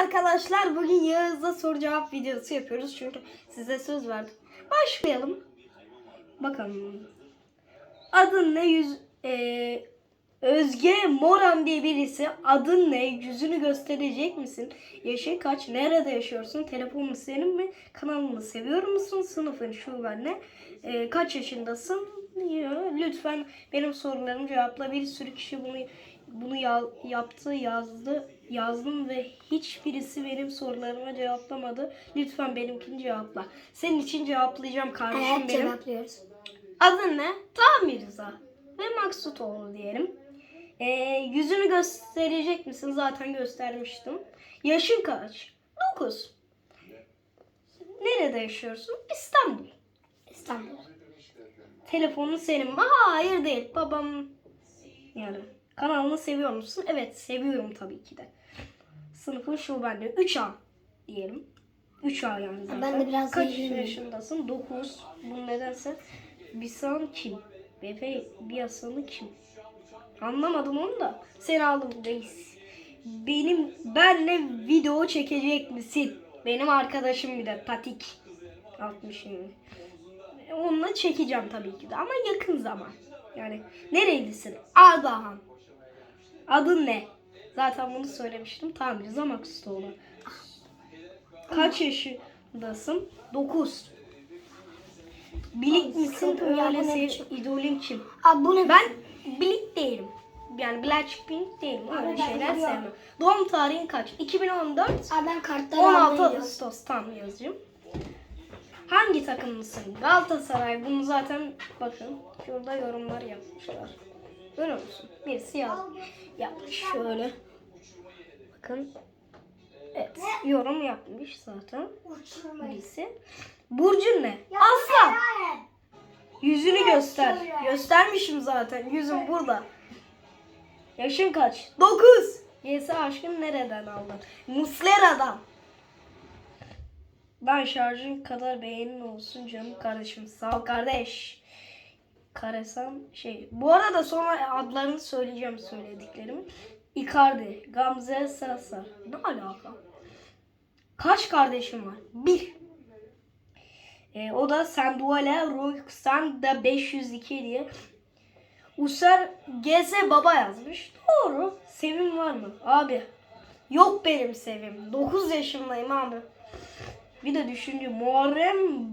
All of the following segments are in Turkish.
arkadaşlar. Bugün Yağız'la soru cevap videosu yapıyoruz. Çünkü size söz verdim. Başlayalım. Bakalım. Adın ne? Yüz, e, Özge Moran diye birisi. Adın ne? Yüzünü gösterecek misin? Yaşın kaç? Nerede yaşıyorsun? Telefonun senin mi? Kanalını seviyor musun? Sınıfın şu ben ne? E, kaç yaşındasın? Ya, Lütfen benim sorularımı cevapla. Bir sürü kişi bunu bunu ya- yaptı, yazdı, yazdım ve hiçbirisi benim sorularıma cevaplamadı. Lütfen benimkini cevapla. Senin için cevaplayacağım kardeşim Evet benim. cevaplıyoruz. Adın ne? Ta Mirza ve Maksutoğlu diyelim. Ee, yüzünü gösterecek misin? Zaten göstermiştim. Yaşın kaç? 9. Nerede yaşıyorsun? İstanbul. İstanbul. Telefonun senin mi? Hayır değil. Babam yani kanalını seviyor musun? Evet seviyorum tabii ki de. Sınıfın şu bende. 3A diyelim. 3A yani zaten. Ben de biraz Kaç yaşındasın? 9. Bu nedense Bisan kim? Bebe Biasan'ı kim? Anlamadım onu da. Sen aldım reis. Benim benle video çekecek misin? Benim arkadaşım bir de Patik. 60 Onunla çekeceğim tabii ki de ama yakın zaman. Yani nerelisin? Ardahan. Adın ne? Zaten bunu söylemiştim. Tamam Rıza Maksutoğlu. Kaç yaşındasın? 9. Bilik misin? sıkıntı ya, Öyle bu ne sev biçim? idolün kim? Abi bu ne? Ben bilik değilim. Yani Blackpink değilim. Öyle ben şeyler biliyorum. sevmem. Doğum tarihin kaç? 2014 Abi ben kartları 16 almaya gidiyorum. Ağustos tam yazayım. Hangi takımlısın? Galatasaray. Bunu zaten bakın şurada yorumlar yapmışlar. Görüyor musun? Birisi yaz, yapmış şöyle. Bakın. Evet. Yorum yapmış zaten birisi. Burcun ne? Aslan. Yüzünü göster. Göstermişim zaten. Yüzüm burada. Yaşın kaç? 9. YS aşkın nereden aldın? Muslera'dan. Ben şarjın kadar beğenin olsun canım kardeşim. Sağ ol kardeş. Karesam şey. Bu arada sonra adlarını söyleyeceğim söylediklerimi. Icardi, Gamze Sasar. Ne alaka? Kaç kardeşim var? Bir. E, o da Sanduale Ruxan da 502 diye. User GS Baba yazmış. Doğru. Sevim var mı? Abi. Yok benim sevim. 9 yaşındayım abi. Bir de düşünce Muharrem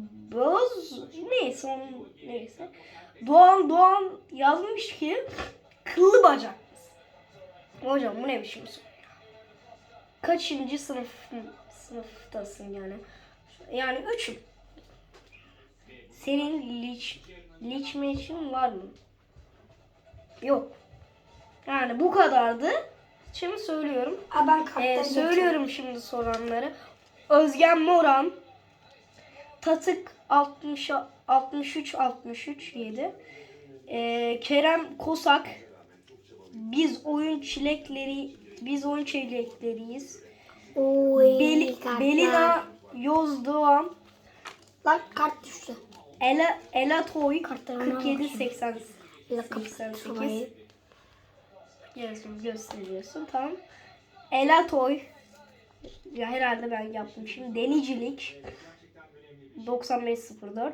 neyse onun neyse. Doğan Doğan yazmış ki kıllı bacak. Hocam bu ne biçim soru? Kaçıncı sınıf sınıftasın yani? Yani üçüm. Senin liç, liç meçin var mı? Yok. Yani bu kadardı. Şimdi söylüyorum. Abi ben Ee, getiriyorum. söylüyorum şimdi soranları. Özgen Moran. Tatık 60 63 63 7. Ee, Kerem Kosak. Biz oyun çilekleri biz oyun çilekleriyiz. Oy, kartlar. Belina Yozdoğan. Lan kart düştü. Ela Ela Toy Kartlarına 47 bakayım. 80 Bir dakika. 88 şurayı. Yazım gösteriyorsun tamam. Ela Toy ya herhalde ben yaptım şimdi Denicilik 9504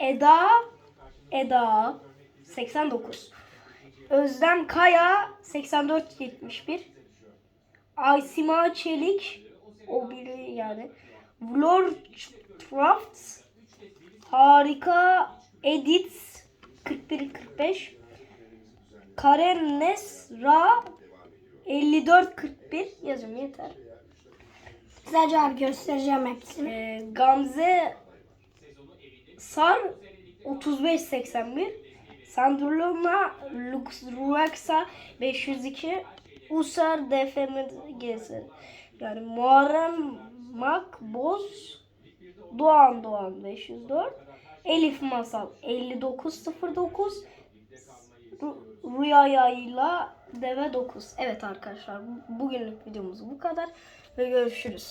Eda Eda 89 Özlem Kaya 8471 Aysima Çelik o biri yani. Vlor Craft Harika Edit 41 45 Karen Nesra 5441 yazım yeter. Güzelce abi göstereceğim hepsini. Ee, Gamze Sar 3581 Sandrolona Lux Ruaksa 502 Usar DFM Gezer yani Muharrem Mak Boz Doğan Doğan 504 Elif Masal 5909 Ru- Rüya Yayla Deve 9 Evet arkadaşlar bu- bugünlük videomuz bu kadar ve görüşürüz.